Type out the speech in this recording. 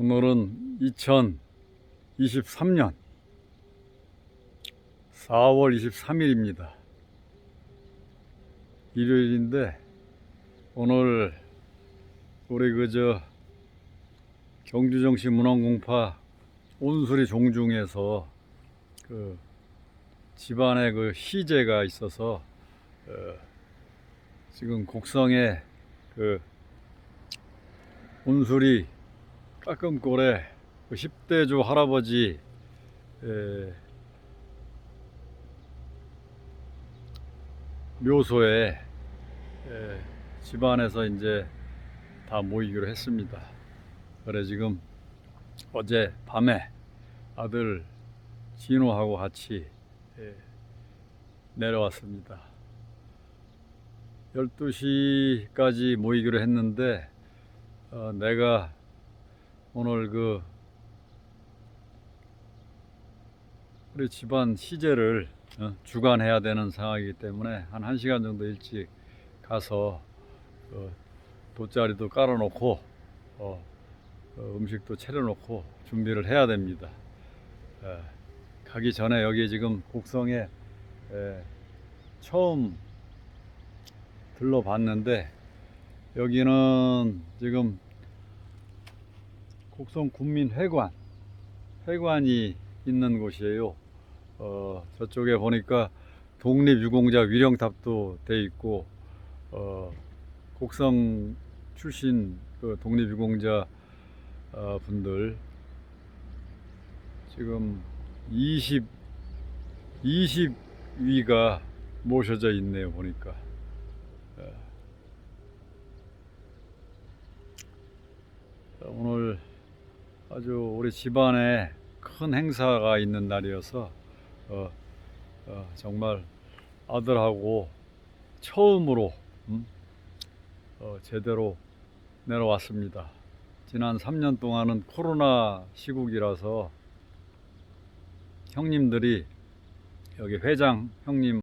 오늘은 2023년 4월 23일입니다. 일요일인데 오늘 우리 그저 경주정시 문왕공파 온수리 종중에서 그 집안에 그 희재가 있어서 어, 지금 곡성에 그 온수리 까끔골에 그 10대조 할아버지 에, 묘소에 에, 집안에서 이제 다 모이기로 했습니다. 그래 지금 어제 밤에 아들 진호하고 같이 에, 내려왔습니다. 12시까지 모이기로 했는데 어, 내가 오늘 그 우리 집안 시제를 어, 주관해야 되는 상황이기 때문에 한 1시간 정도 일찍 가서 어, 돗자리도 깔아놓고 어, 어, 음식도 차려놓고 준비를 해야 됩니다. 에, 가기 전에 여기 지금 곡성에 에, 처음 들러봤는데 여기는 지금 곡성 군민회관 회관이 있는 곳이에요. 어, 저쪽에 보니까 독립유공자 위령탑도 돼 있고 어, 곡성 출신 그 독립유공자 어, 분들 지금 20 20위가 모셔져 있네요 보니까. 자, 오늘 아주 우리 집안에 큰 행사가 있는 날이어서 어, 어, 정말 아들하고 처음으로 음, 어, 제대로 내려왔습니다. 지난 3년 동안은 코로나 시국이라서 형님들이 여기 회장 형님